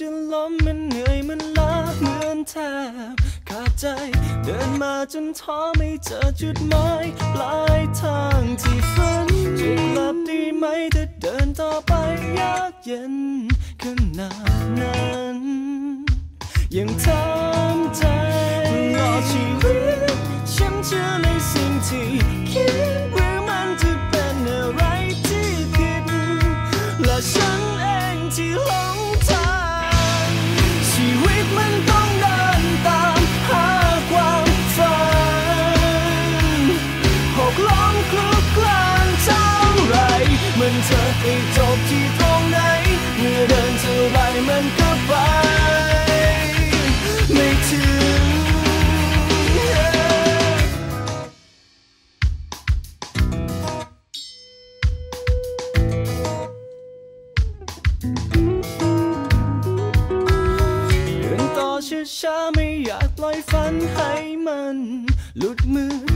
จะล้มมันเหนื่อยมันล้าเหมือนแทบขาดใจ เดินมาจนท้อไม่เจอจุดหมายปลายทางที่ฝันจะกลับดีไหมถ้าเดินต่อไปยากเย็นขนาดนั้นยังทำใจรอชีวิตฉันเชื่อในสิ่งที่ มันจะไปจบที่ตรงไหน เมื่อเดินเท่าไรมันก็ไป ไม่ถึง เดินต่อช้าๆไม่อยากปล่อยฝันให้มัน หลุดมือ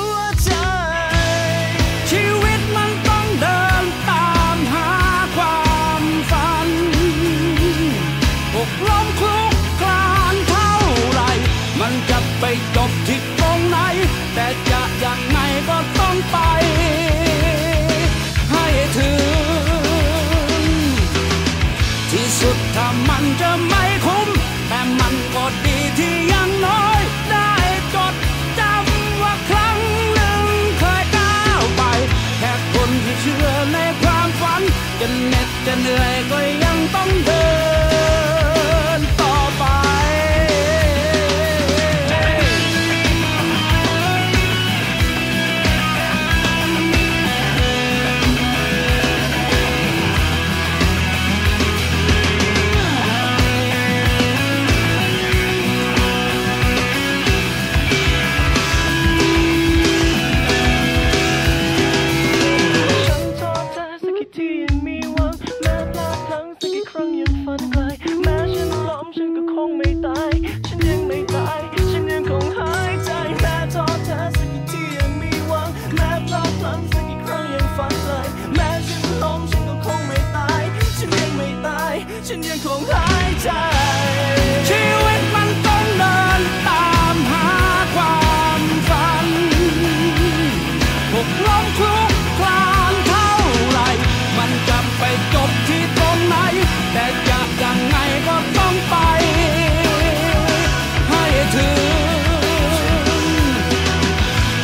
จะเหน็ดจะเหนื่อยก็ยังต้องเดิน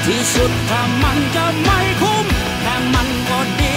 ที่สุดถ้ามันจะไม่คุ้มแต่มันก็ดี